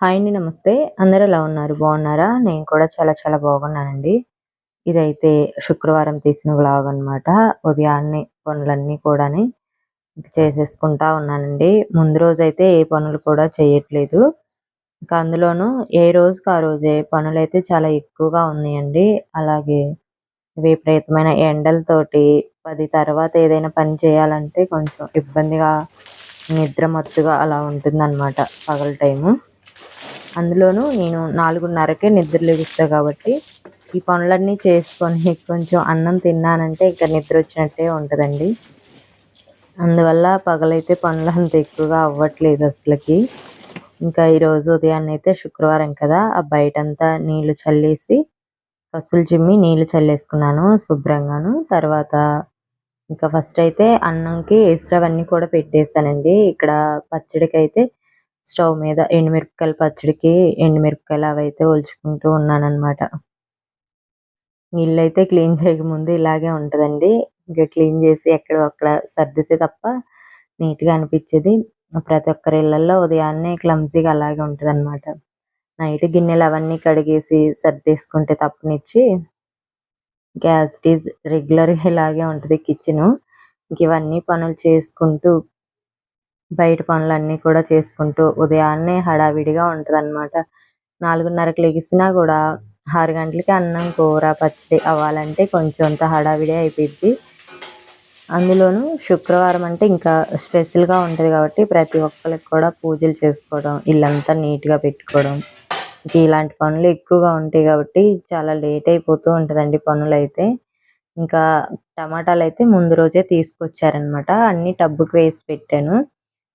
Hi అండి. నమస్తే. అందరు ఎలా ఉన్నారు? బాగున్నారా? నేను కూడా చాలా చాలా బాగున్నానండి. ఇదైతే శుక్రవారం తీసిన వ్లాగ్ అనమాట. ఉదయాన్నే పనులన్నీ కూడా చేసేసుకుంటా ఉన్నానండి. ముందు రోజు అయితే ఏ పనులు కూడా చేయట్లేదు. ఇంకా అందులోనూ ఏ రోజుకి ఆ రోజే అయితే చాలా ఎక్కువగా ఉన్నాయండి. అలాగే విపరీతమైన ఎండలతోటి పది తర్వాత ఏదైనా పని చేయాలంటే కొంచెం ఇబ్బందిగా, నిద్ర మత్తుగా అలా ఉంటుందన్నమాట పగల టైము. అందులోనూ నేను 4:30కే నిద్ర లెగుస్తా కాబట్టి ఈ పనులన్నీ చేసుకొని కొంచెం అన్నం తిన్నానంటే ఇంకా నిద్ర వచ్చినట్టే ఉంటుందండి అందువల్ల పగలైతే పనులు అంత ఎక్కువగా అవ్వట్లేదు అసలుకి ఇంకా ఈరోజు ఉదయాన్నైతే శుక్రవారం కదా! ఆ బయటంతా నీళ్ళు చల్లేసి కసులు చిమ్మి నీళ్ళు చల్లేసుకున్నాను శుభ్రంగాను. తర్వాత ఇంకా ఫస్ట్ అయితే అన్నంకి ఎసురవన్నీ కూడా పెట్టేశానండి ఇక్కడ పచ్చడికి అయితే స్టవ్ మీద ఎండుమిరపకాయల పచ్చడికి ఎండుమిరపకాయలు అవైతే ఒలుచుకుంటూ ఇల్లు అయితే క్లీన్ చేయకముందు ఇలాగే ఉంటదండి. ఇంకా క్లీన్ చేసి ఎక్కడో అక్కడ సర్దితే తప్ప నీట్‌గా అనిపించేది ప్రతి ఒక్కరి ఇళ్ళలో ఉదయాన్నే క్లమ్జీగా అలాగే ఉంటదన్నమాట. నైట్ గిన్నెలు అవన్నీ కడిగేసి సర్దేసుకుంటే తప్పనిచ్చి గ్యాస్ టీజ్ రెగ్యులర్‌గా ఇలాగే ఉంటది కిచెను. ఇంక ఇవన్నీ పనులు చేసుకుంటూ బయట పనులన్నీ కూడా చేసుకుంటూ ఉదయాన్నే హడావిడిగా ఉంటదన్నమాట. 4:30కి లెగిసినా కూడా ఆరు గంటలకి అన్నం, కూర, పచ్చడి అవ్వాలంటే కొంచెం అంత హడావిడి అయిపోయిద్ది. అందులోనూ శుక్రవారం అంటే ఇంకా స్పెషల్‌గా ఉంటుంది కాబట్టి ప్రతి ఒక్కరికి కూడా పూజలు చేసుకోవడం, ఇల్లంతా నీట్‌గా పెట్టుకోవడం, ఇంకా ఇలాంటి పనులు ఎక్కువగా ఉంటాయి కాబట్టి చాలా లేట్ అయిపోతూ ఉంటదండి పనులైతే. ఇంకా టమాటాలు అయితే ముందు రోజే తీసుకొచ్చారన్నమాట. అన్ని టబ్బుకి వేసి పెట్టాను.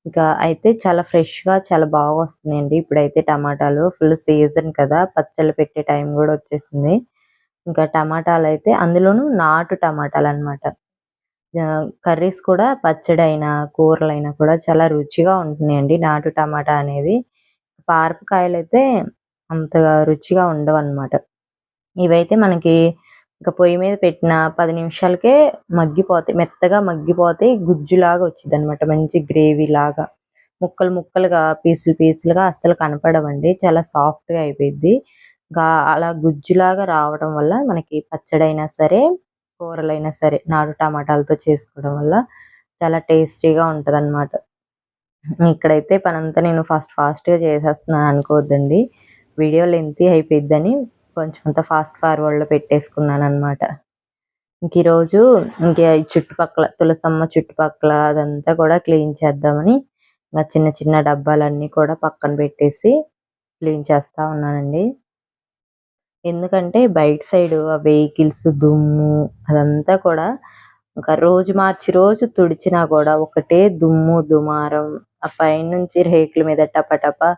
ఇంకా అయితే చాలా ఫ్రెష్‌గా చాలా బాగా వస్తున్నాయండి ఇప్పుడైతే టమాటాలు. ఫుల్ సీజన్ కదా! పచ్చళ్ళు పెట్టే టైం కూడా వచ్చేసింది. ఇంకా టమాటాలు అయితే అందులోనూ నాటు టమాటాలు అనమాట కర్రీస్ కూడా పచ్చడైనా, కూరలైనా కూడా చాలా రుచిగా ఉంటున్నాయండి నాటు టమాటా అనేది. పారపకాయలైతే అంతగా రుచిగా ఉండవన్నమాట. ఇవైతే మనకి ఇంకా పొయ్యి మీద పెట్టిన పది నిమిషాలకే మగ్గిపోతాయి. మెత్తగా మగ్గిపోతాయి. గుజ్జులాగా వచ్చిద్దన్నమాట. మంచి గ్రేవీలాగా. ముక్కలు ముక్కలుగా, పీసులు పీసులుగా అస్సలు కనపడవండి. చాలా సాఫ్ట్‌గా అయిపోయింది ఇంకా అలా గుజ్జులాగా రావడం వల్ల మనకి పచ్చడైనా సరే, కూరలైనా సరే నాటు టమాటాలతో చేసుకోవడం వల్ల చాలా టేస్టీగా ఉంటదన్నమాట. ఇక్కడైతే పనంతా నేను ఫాస్ట్ ఫాస్ట్‌గా చేసేస్తున్నాను అనుకోవద్దండి. వీడియో లెంతీ అయిపోయిద్దని కొంచెం అంత ఫాస్ట్ ఫార్వర్డ్‌లో పెట్టేసుకున్నానన్నమాట. ఇంక ఈరోజు ఇంక ఈ చుట్టుపక్కల తులసమ్మ చుట్టుపక్కల అదంతా కూడా క్లీన్ చేద్దామని ఇంకా చిన్న చిన్న డబ్బాలన్నీ కూడా పక్కన పెట్టేసి క్లీన్ చేస్తా ఉన్నానండి. ఎందుకంటే బయట సైడ్ ఆ వెహికల్స్ దుమ్ము అదంతా కూడా ఇంకా రోజు మార్చి రోజు తుడిచినా కూడా ఒకటే దుమ్ము, దుమారం. ఆ పైనుంచి రేకుల మీద టపటపా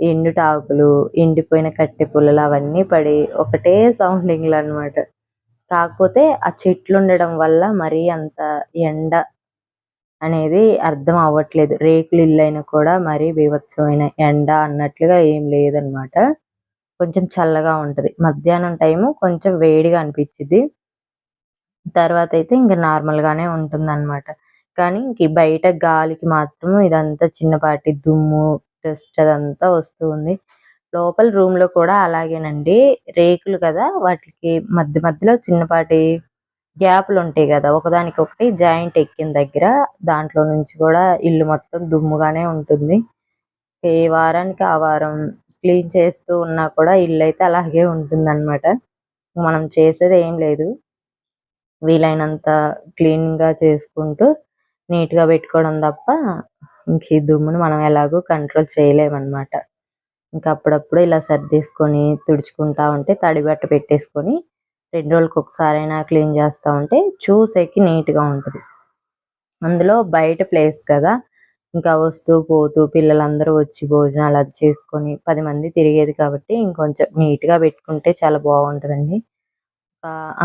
ఎండుటాకులు, ఎండిపోయిన కట్టె పుల్లలు అవన్నీ పడి ఒకటే సౌండింగ్‌లన్నమాట. కాకపోతే ఆ చెట్లు ఉండడం వల్ల మరీ అంత ఎండ అనేది అర్థం అవ్వట్లేదు. రేకులు ఇల్లైనా కూడా మరీ బీభత్సమైన ఎండ అన్నట్లుగా ఏం లేదన్నమాట. కొంచెం చల్లగా ఉంటది. మధ్యాహ్నం టైము కొంచెం వేడిగా అనిపించింది తర్వాత అయితే ఇంకా నార్మల్‌గానే ఉంటుందన్నమాట. కానీ ఇంక బయట గాలికి మాత్రం ఇదంతా చిన్నపాటి దుమ్ము, డస్ట్ అదంతా వస్తూ ఉంది. లోపల రూమ్‌లో కూడా అలాగేనండి. రేకులు కదా! వాటికి మధ్య మధ్యలో చిన్నపాటి గ్యాపులుంటాయి గదా! ఒకదానికొకటి జాయింట్ ఎక్కిన దగ్గర దాంట్లో నుంచి కూడా ఇల్లు మొత్తం దుమ్ముగానే ఉంటుంది. ఏ వారానికి ఆ వారం క్లీన్ చేస్తూ ఉన్నా కూడా ఇల్లు అయితే అలాగే ఉంటుందన్నమాట. మనం చేసేది ఏం లేదు. వీలైనంత క్లీన్‌గా చేసుకుంటూ నీట్‌గా పెట్టుకోవడం తప్ప ఇంక ఈ దుమ్మును మనం ఎలాగో కంట్రోల్ చేయలేమన్నమాట. ఇంకా అప్పుడప్పుడు ఇలా సర్దేసుకొని తుడుచుకుంటా ఉంటే తడి బట్ట పెట్టేసుకొని 2 రోజులకొకసారైనా క్లీన్ చేస్తా ఉంటే చూసేకి నీట్‌గా ఉంటది. అందులో బయట ప్లేస్ కదా! ఇంకా వస్తూ పోతూ పిల్లలందరూ వచ్చి భోజనాలు అది చేసుకొని పది మంది తిరిగేది కాబట్టి ఇంకొంచెం నీట్‌గా పెట్టుకుంటే చాలా బాగుంటదండి.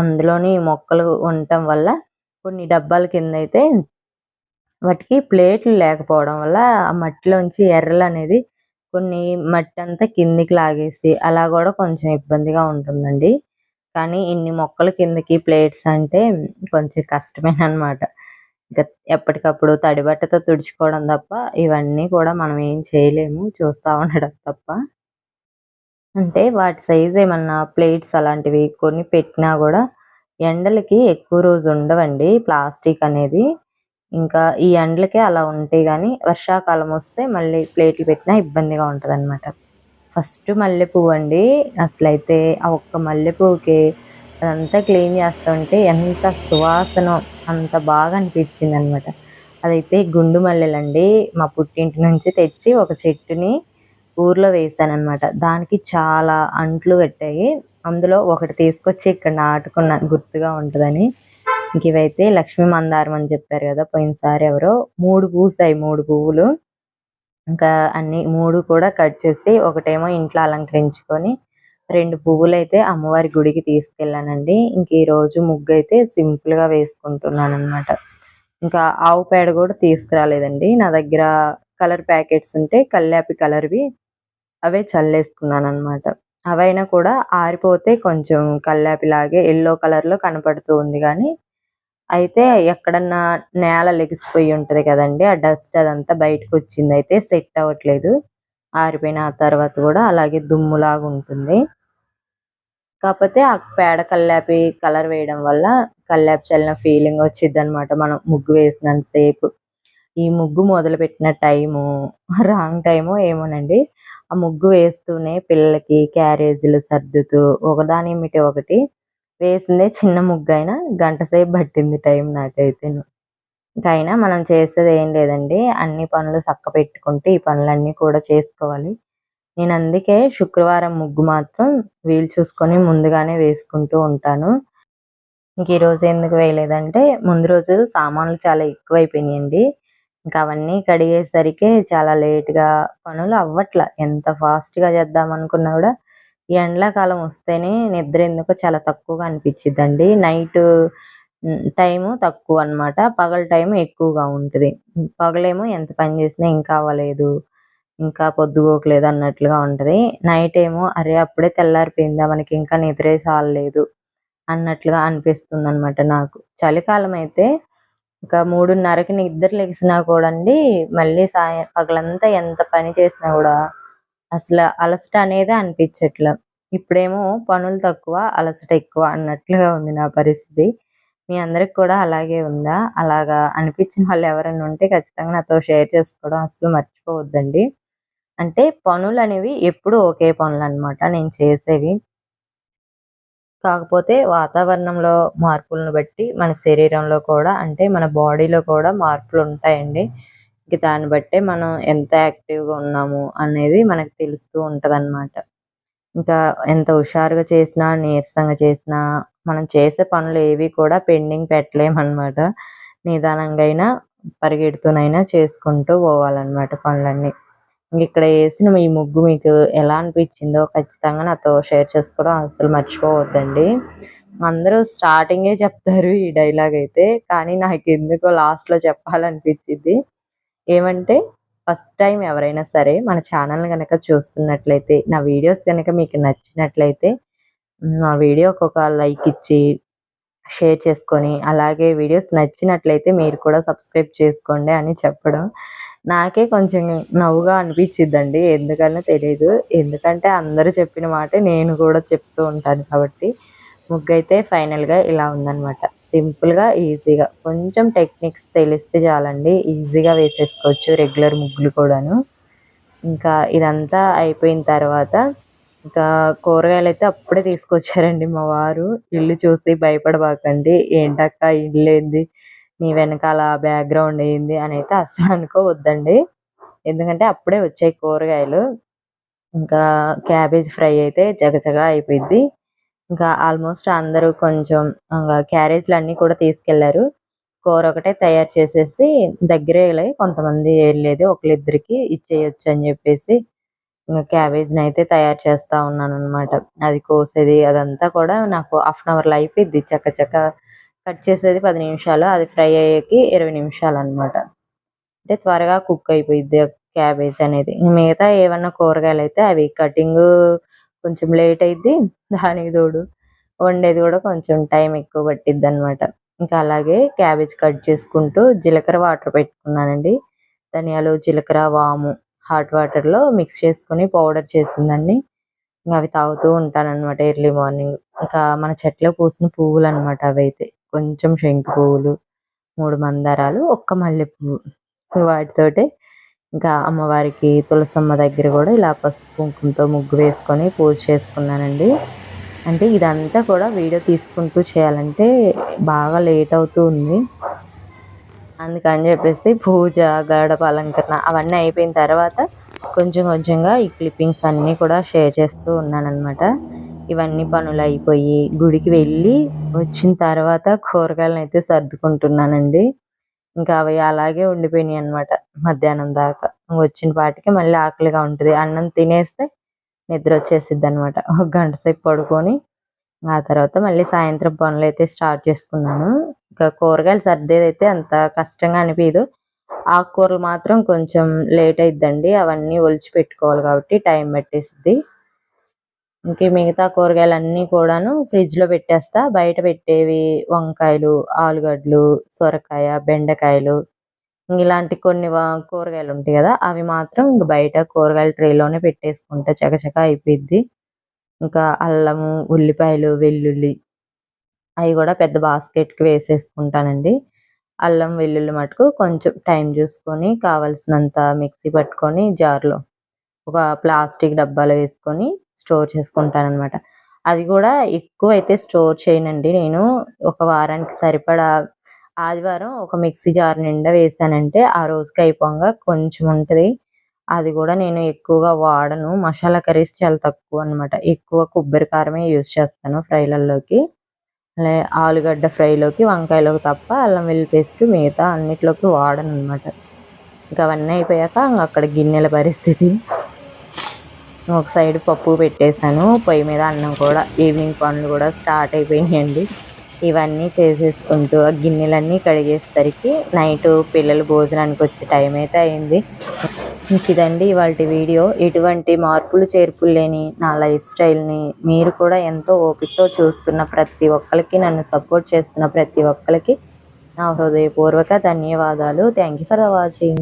అందులోని మొక్కలు ఉండటం వల్ల కొన్ని డబ్బాల అయితే వాటికి ప్లేట్లు లేకపోవడం వల్ల ఆ మట్టిలోంచి ఎర్రలనేది కొన్ని మట్టి అంతా కిందికి లాగేసి అలా కూడా కొంచెం ఇబ్బందిగా ఉంటుందండి. కానీ ఇన్ని మొక్కలు కిందకి ప్లేట్స్ అంటే కొంచెం కష్టమేనన్నమాట. ఇంకా ఎప్పటికప్పుడు తడి బట్టతో తుడుచుకోవడం తప్ప ఇవన్నీ కూడా మనం ఏం చేయలేము చూస్తా ఉండడం తప్ప అంటే వాటి సైజ్ ఏమన్నా ప్లేట్స్ అలాంటివి కొన్ని పెట్టినా కూడా ఎండలకి ఎక్కువ రోజు ఉండవండి ప్లాస్టిక్ అనేది ఇంకా ఈ ఎండలకే అలా ఉంటాయి కానీ వర్షాకాలం వస్తే మళ్ళీ ప్లేట్లు పెట్టినా ఇబ్బందిగా ఉంటుంది అనమాట ఫస్ట్ మల్లెపువ్వు అండి. అసలైతే ఆ ఒక్క మల్లెపువ్వుకి అదంతా క్లీన్ చేస్తుంటే ఎంత సువాసన అంత బాగా అనిపించింది అనమాట అదైతే గుండు మల్లెలండి. మా పుట్టింటి నుంచి తెచ్చి ఒక చెట్టుని ఊర్లో వేసాను దానికి చాలా అంట్లు పెట్టాయి అందులో ఒకటి తీసుకొచ్చి ఇక్కడ నాటుకున్నాను గుర్తుగా ఉంటుందని. ఇంక ఇవైతే లక్ష్మీ మందారం అని చెప్పారు కదా పోయినసారి ఎవరో మూడు పూసాయి మూడు పువ్వులు. ఇంకా అన్ని మూడు కూడా కట్ చేసి ఒకటేమో ఇంట్లో అలంకరించుకొని రెండు పువ్వులు అయితే అమ్మవారి గుడికి తీసుకెళ్ళానండి. ఇంక ఈ రోజు ముగ్గు అయితే సింపుల్గా వేసుకుంటున్నాను అనమాట ఇంకా ఆవు పేడ కూడా తీసుకురాలేదండి. నా దగ్గర కలర్ ప్యాకెట్స్ ఉంటే కల్లాపి కలర్వి అవే చల్లేసుకున్నాను అనమాట అవైనా కూడా ఆరిపోతే కొంచెం కల్లాపి లాగే ఎల్లో కలర్లో కనపడుతూ ఉంది కానీ అయితే ఎక్కడన్నా నేల లెగిసిపోయి ఉంటది కదండి ఆ డస్ట్ అదంతా బయటకు వచ్చింది అయితే సెట్ అవ్వట్లేదు. ఆరిపోయిన తర్వాత కూడా అలాగే దుమ్ములాగా ఉంటుంది. కాకపోతే ఆ పేడ కల్లాపి కలర్ వేయడం వల్ల కల్లాపి చల్లిన ఫీలింగ్ వచ్చింది అనమాట మనం ముగ్గు వేసినంతసేపు ఈ ముగ్గు మొదలు పెట్టిన టైము రాంగ్ టైము ఏమోనండి. ఆ ముగ్గు వేస్తూనే పిల్లలకి క్యారేజీలు సర్దుతూ ఒకదాని ఏమిటి ఒకటి వేసిందే చిన్న ముగ్గు అయినా గంట సేపు పట్టింది టైం నాకైతే ఇంకా అయినా మనం చేసేది ఏం లేదండి. అన్ని పనులు చక్క పెట్టుకుంటే ఈ పనులన్నీ కూడా చేసుకోవాలి. నేను అందుకే శుక్రవారం ముగ్గు మాత్రం వీలు చూసుకొని ముందుగానే వేసుకుంటూ ఉంటాను. ఇంక ఈరోజు ఎందుకు వేయలేదంటే ముందు రోజు సామాన్లు చాలా ఎక్కువైపోయినాయండి. ఇంకా అవన్నీ కడిగేసరికి చాలా లేట్గా పనులు అవ్వట్ల. ఎంత ఫాస్ట్గా చేద్దాం అనుకున్నా కూడా ఎండాకాలం వస్తేనే నిద్ర ఎందుకో చాలా తక్కువగా అనిపించిద్దండి నైట్ టైము తక్కువ అన్నమాట. పగల టైం ఎక్కువగా ఉంటుంది. పగలేమో ఎంత పని చేసినా ఇంకా అవ్వలేదు ఇంకా పొద్దుగోకలేదు అన్నట్లుగా ఉంటది. నైట్ ఏమో అరే అప్పుడే తెల్లారిపోయిందా మనకి ఇంకా నిద్రే సాలలేదు అన్నట్లుగా అనిపిస్తుంది అనమాట నాకు. చలికాలం అయితే ఇంకా మూడున్నరకి నిద్ర లెగిసినా కూడా అండి మళ్ళీ సాయం పగలంతా ఎంత పని చేసినా కూడా అసలు అలసట అనేది అనిపించట్ల. ఇప్పుడేమో పనులు తక్కువ అలసట ఎక్కువ అన్నట్లుగా ఉంది నా పరిస్థితి. మీ అందరికి కూడా అలాగే ఉందా? అలాగా అనిపించిన వాళ్ళు ఎవరైనా ఉంటే ఖచ్చితంగా నాతో షేర్ చేసుకోవడం అసలు మర్చిపోవద్దండి. అంటే పనులు అనేవి ఎప్పుడు ఒకే పనులు అనమాట నేను చేసేవి. కాకపోతే వాతావరణంలో మార్పులను బట్టి మన శరీరంలో కూడా అంటే మన బాడీలో కూడా మార్పులు ఉంటాయండి. ఇంక దాన్ని బట్టే మనం ఎంత యాక్టివ్గా ఉన్నాము అనేది మనకు తెలుస్తూ ఉంటదన్నమాట. ఇంకా ఎంత హుషారుగా చేసినా నీరసంగా చేసినా మనం చేసే పనులు ఏవి కూడా పెండింగ్ పెట్టలేమన్నమాట. నిదానంగా అయినా పరిగెడుతూనైనా చేసుకుంటూ పోవాలన్నమాట పనులన్నీ. ఇక్కడ వేసిన ఈ ముగ్గు మీకు ఎలా అనిపించిందో ఖచ్చితంగా నాతో షేర్ చేసుకోవడం అసలు మర్చిపోవద్దండి. అందరూ స్టార్టింగే చెప్తారు ఈ డైలాగ్ అయితే కానీ నాకు ఎందుకో లాస్ట్లో చెప్పాలనిపించింది. ఏమంటే ఫస్ట్ టైం ఎవరైనా సరే మన ఛానల్ కనుక చూస్తున్నట్లయితే నా వీడియోస్ కనుక మీకు నచ్చినట్లయితే నా వీడియోకి ఒక లైక్ ఇచ్చి షేర్ చేసుకొని అలాగే వీడియోస్ నచ్చినట్లయితే మీరు కూడా సబ్స్క్రైబ్ చేసుకోండి అని చెప్పడం నాకే కొంచెం నవ్వుగా అనిపించిద్దండి. ఎందుకనో తెలియదు ఎందుకంటే అందరూ చెప్పిన మాట నేను కూడా చెప్తూ ఉంటాను కాబట్టి ముగ్గు అయితే ఫైనల్గా ఇలా ఉందన్నమాట. సింపుల్గా ఈజీగా కొంచెం టెక్నిక్స్ తెలిస్తే చాలండి. ఈజీగా వేసేసుకోవచ్చు రెగ్యులర్ ముగ్గులు కూడాను. ఇంకా ఇదంతా అయిపోయిన తర్వాత ఇంకా కూరగాయలు అయితే అప్పుడే తీసుకొచ్చారండి మా వారు. ఇల్లు చూసి భయపడబాకండి. ఏంటక్క ఇల్లు ఏంది నీ వెనకాల బ్యాక్గ్రౌండ్ ఏంది? అని అయితే అసలు అనుకోవద్దండి. ఎందుకంటే అప్పుడే వచ్చాయి కూరగాయలు. ఇంకా క్యాబేజ్ ఫ్రై అయితే జగజగా అయిపోయింది ఇంకా ఆల్మోస్ట్ అందరూ కొంచెం క్యారేజ్లు అన్నీ కూడా తీసుకెళ్ళారు. కూర ఒకటే తయారు చేసేసి దగ్గరే కొంతమంది వెళ్ళేది ఒకళ్ళిద్దరికి ఇచ్చేయచ్చు అని చెప్పేసి ఇంకా క్యాబేజ్ని అయితే తయారు చేస్తా ఉన్నాను అనమాట అది కోసేది అదంతా కూడా నాకు హాఫ్ అన్ అవర్లో అయిపోయింది చక్క చక్క కట్ చేసేది పది నిమిషాలు అది ఫ్రై అయ్యేకి ఇరవై నిమిషాలు అనమాట అంటే త్వరగా కుక్ అయిపోయింది క్యాబేజ్ అనేది. మిగతా ఏమన్నా కూరగాయలు అయితే అవి కటింగ్ కొంచెం లేట్ అయింది దానికి తోడు వండేది కూడా కొంచెం టైం ఎక్కువ పట్టిద్ది అనమాట ఇంకా అలాగే క్యాబేజ్ కట్ చేసుకుంటూ జీలకర్ర వాటర్ పెట్టుకున్నానండి. ధనియాలు జీలకర్ర వాము హాట్ వాటర్లో మిక్స్ చేసుకుని పౌడర్ చేసిందండి. ఇంకా అవి తాగుతూ ఉంటానన్నమాట ఎర్లీ మార్నింగ్. ఇంకా మన చెట్లో పూసిన పువ్వులు అనమాట అవి అయితే కొంచెం శంకు పువ్వులు మూడు మందారాలు ఒక్క మల్లె పువ్వు వాటితోటి ఇంకా అమ్మవారికి తులసమ్మ దగ్గర కూడా ఇలా పసుపు కుంకుమతో ముగ్గు వేసుకొని పూజ చేసుకున్నానండి. అంటే ఇదంతా కూడా వీడియో తీసుకుంటూ చేయాలంటే బాగా లేట్ అవుతూ ఉంది. అందుకని చెప్పేసి పూజ గడప అలంకరణ అవన్నీ అయిపోయిన తర్వాత కొంచెం కొంచెంగా ఈ క్లిప్పింగ్స్ అన్నీ కూడా షేర్ చేస్తూ ఉన్నానమాట ఇవన్నీ పనులు అయిపోయి గుడికి వెళ్ళి వచ్చిన తర్వాత కూరగాయలను అయితే సర్దుకుంటున్నానండి. ఇంకా అవి అలాగే ఉండిపోయినాయి అనమాట మధ్యాహ్నం దాకా. వచ్చిన పాటికి మళ్ళీ ఆకలిగా ఉంటుంది. అన్నం తినేస్తే నిద్ర వచ్చేసిద్ది అనమాట ఒక గంట సేపు పడుకొని ఆ తర్వాత మళ్ళీ సాయంత్రం పనులు అయితే స్టార్ట్ చేసుకున్నాను. ఇంకా కూరగాయలు సర్దేదైతే అంత కష్టంగా అనిపించదు ఆకుకూరలు మాత్రం కొంచెం లేట్ అయిద్దండి. అవన్నీ ఒలిచి పెట్టుకోవాలి కాబట్టి టైం పట్టేసిద్ది. ఇంక మిగతా కూరగాయలు అన్నీ కూడాను ఫ్రిడ్జ్లో పెట్టేస్తా. బయట పెట్టేవి వంకాయలు ఆలుగడ్డలు సొరకాయ బెండకాయలు. ఇలాంటి కొన్ని కూరగాయలు ఉంటాయి కదా అవి మాత్రం ఇంక బయట కూరగాయల ట్రేలోనే పెట్టేసుకుంటా. చకచక అయిపోయింది ఇంకా అల్లము ఉల్లిపాయలు వెల్లుల్లి అవి కూడా పెద్ద బాస్కెట్కి వేసేసుకుంటానండి. అల్లం వెల్లుల్లి మటుకు కొంచెం టైం చూసుకొని కావలసినంత మిక్సీ పట్టుకొని జార్లో ఒక ప్లాస్టిక్ డబ్బాలో వేసుకొని స్టోర్ చేసుకుంటాను అనమాట అది కూడా ఎక్కువ అయితే స్టోర్ చేయనండి. నేను ఒక వారానికి సరిపడా ఆదివారం ఒక మిక్సీ జార్ నిండా వేసానంటే ఆ రోజుకి అయిపోగా కొంచెం ఉంటుంది. అది కూడా నేను ఎక్కువగా వాడను. మసాలా కర్రీస్ చాలా తక్కువ అనమాట ఎక్కువ కొబ్బరి కారమే యూజ్ చేస్తాను ఫ్రైలలోకి అలాగే ఆలుగడ్డ ఫ్రైలోకి వంకాయలోకి తప్ప అల్లం వెల్లి పేస్ట్ మిగతా అన్నిట్లోకి వాడను అనమాట ఇంకా అవన్నీ అయిపోయాక అక్కడ గిన్నెల పరిస్థితి. ఒక సైడ్ పప్పు పెట్టేశాను. పొయ్యి మీద అన్నం కూడా ఈవినింగ్ పనులు కూడా స్టార్ట్ అయిపోయినాయండి. ఇవన్నీ చేసేసుకుంటూ ఆ గిన్నెలన్నీ కడిగేసరికి నైట్ పిల్లలు భోజనానికి వచ్చే టైం అయితే అయింది. ఇదండి ఇవాళ వీడియో. ఇటువంటి మార్పులు చేర్పులు లేని నా లైఫ్ స్టైల్ని మీరు కూడా ఎంతో ఓపికతో చూస్తున్న ప్రతి ఒక్కరికి నన్ను సపోర్ట్ చేస్తున్న ప్రతి ఒక్కరికి నా హృదయపూర్వక ధన్యవాదాలు. Thank you for watching